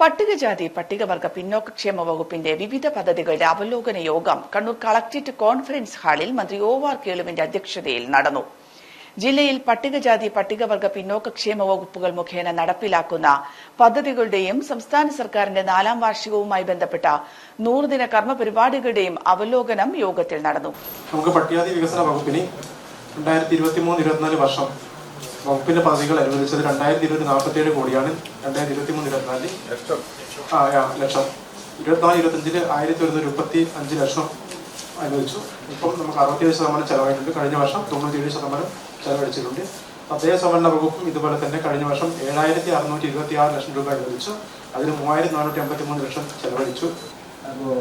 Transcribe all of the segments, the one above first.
പട്ടികജാതി പട്ടികവർഗ പിന്നോക്കക്ഷേമ വകുപ്പിന്റെ വിവിധ പദ്ധതികളുടെ അവലോകന യോഗം കണ്ണൂർ കളക്ടറേറ്റ് കോൺഫറൻസ് ഹാളിൽ മന്ത്രി ഒ ആർ കേളുവിന്റെ അധ്യക്ഷതയിൽ നടന്നു. ജില്ലയിൽ പട്ടികജാതി പട്ടികവർഗ പിന്നോക്കക്ഷേമ വകുപ്പുകൾ മുഖേന നടപ്പിലാക്കുന്ന പദ്ധതികളുടെയും സംസ്ഥാന സർക്കാരിന്റെ നാലാം വാർഷികവുമായി ബന്ധപ്പെട്ട നൂറുദിന കർമ്മ പരിപാടികളുടെയും അവലോകനം യോഗത്തിൽ നടന്നു. നമുക്ക് പട്ടികജാതി വികസന വകുപ്പിന് രണ്ടായിരത്തി ഇരുപത്തിമൂന്ന് ഇരുപത്തിനാല് വർഷം വകുപ്പിന്റെ പദ്ധതികൾ അനുവദിച്ചത് രണ്ടായിരത്തി ഇരുപത്തി നാൽപ്പത്തി ഏഴ് കോടിയാണ്. രണ്ടായിരത്തി ഇരുപത്തി മൂന്ന് ഇരുപത്തിനാലിൽ ആ ആ, ലക്ഷം. ഇരുപത്തിനാല് ഇരുപത്തഞ്ചിൽ ആയിരത്തി ഒരുന്നൂറ്റി മുപ്പത്തി അഞ്ച് ലക്ഷം അനുവദിച്ചു. ഇപ്പം നമുക്ക് അറുപത്തിയേഴ് ശതമാനം ചെലവായിട്ടുണ്ട്. കഴിഞ്ഞ വർഷം തൊണ്ണൂറ്റിയേഴ് ശതമാനം ചെലവഴിച്ചിട്ടുണ്ട്. തദ്ദേശ സംവരണ വകുപ്പും ഇതുപോലെ തന്നെ കഴിഞ്ഞ വർഷം ഏഴായിരത്തി അറുന്നൂറ്റി ഇരുപത്തി ആറ് ലക്ഷം രൂപ അനുവദിച്ചു. അതിന് മൂവായിരത്തി നാനൂറ്റി അമ്പത്തി മൂന്ന് ലക്ഷം ചെലവഴിച്ചു. അപ്പോൾ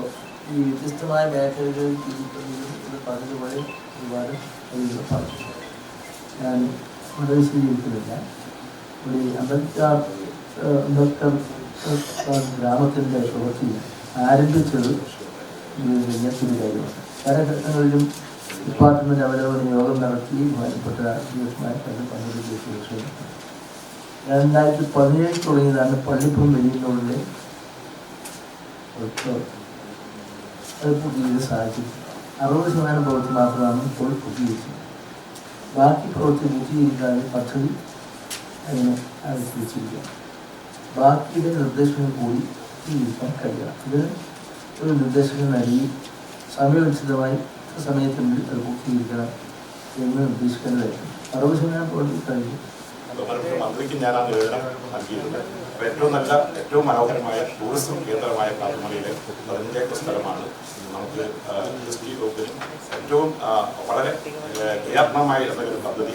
ഈ വ്യത്യസ്തമായ മേഖലകളിൽ പതിവുകളിൽ ഒരുപാട് ഞാൻ വളരെ സ്വീകരിക്കുന്നില്ല ഒരു അംബേദ്കർ അംബേദ്കർ ഗ്രാമത്തിന്റെ പ്രവൃത്തി ആരംഭിച്ചത് വലിയൊരു കാര്യമാണ് പല ഘട്ടങ്ങളിലും ഡിപ്പാർട്ട്മെന്റ് അവലോകന യോഗം നടത്തി ബഹുമാനപ്പെട്ട ഉദ്യോഗസ്ഥന്മാരെ പങ്കെടുത്ത ശേഷം രണ്ടായിരത്തി പതിനേഴ് തുടങ്ങിയതാണ് പള്ളിപ്പുറം വെളിയിലുള്ള ഉത്സവം അത് പുതിയ സാഹചര്യം. അറുപത് ശതമാനം പ്രവൃത്തി മാത്രമാണ് ഇപ്പോൾ പൂർത്തീകരിച്ചത്. ബാക്കി പ്രവൃത്തി പൂർത്തീകരിക്കാൻ പദ്ധതി. അതിനെ അനുസരിച്ചിരിക്കുക ബാക്കിയുടെ നിർദ്ദേശങ്ങൾ കൂടി പൂർത്തീകരിക്കാൻ കഴിയണം. ഇത് ഒരു നിർദ്ദേശങ്ങൾ നൽകി സമയോചിതമായി സമയത്തിനുള്ളിൽ അത് പൂർത്തീകരിക്കണം എന്ന് നിർദ്ദേശിക്കേണ്ടതായിരുന്നു അറുപത് ശതമാനം പ്രവൃത്തി കഴിഞ്ഞു മന്ത്രിക്ക് ഞാൻ ആ നിവേദനം നൽകിയിട്ടുണ്ട്. അപ്പോൾ ഏറ്റവും നല്ല ഏറ്റവും മനോഹരമായ ടൂറിസം കേന്ദ്രമായ കാട്ടുമലയിലെ പതിനഞ്ചേക്കർ സ്ഥലമാണ് നമുക്ക് ഏറ്റവും വളരെ ക്രിയാത്മകമായ എന്തെങ്കിലും പദ്ധതി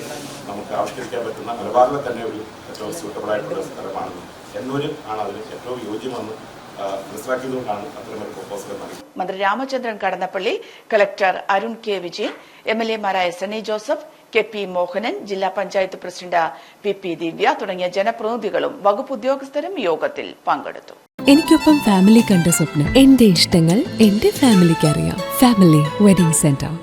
നമുക്ക് ആവിഷ്കരിക്കാൻ പറ്റുന്ന മലബാറിലെ തന്നെ ഒരു ഏറ്റവും സ്യൂട്ടബിൾ ആയിട്ടുള്ള സ്ഥലമാണ് എന്നൂരിൽ ആണ് അതിന് ഏറ്റവും യോജ്യമെന്ന് ആ, മനസ്സിലാക്കിയതുകൊണ്ടാണ് അത്തരമൊരു പ്രൊപ്പോസൽ നൽകി മന്ത്രി Ramachandran Kadannappally collector Arun K Vijayan M L എമാരായ Sunny Joseph K P Mohanan ജില്ലാ panchayat president P P Divya തുടങ്ങിയ ജനപ്രതിനിധികളും വകുപ്പ് ഉദ്യോഗസ്ഥരും യോഗത്തിൽ പങ്കെടുത്തു. എനിക്കൊപ്പം ഫാമിലി കണ്ട സ്വപ്നം എന്റെ ഇഷ്ടങ്ങൾ എന്റെ ഫാമിലിക്ക് അറിയാം. Family wedding centre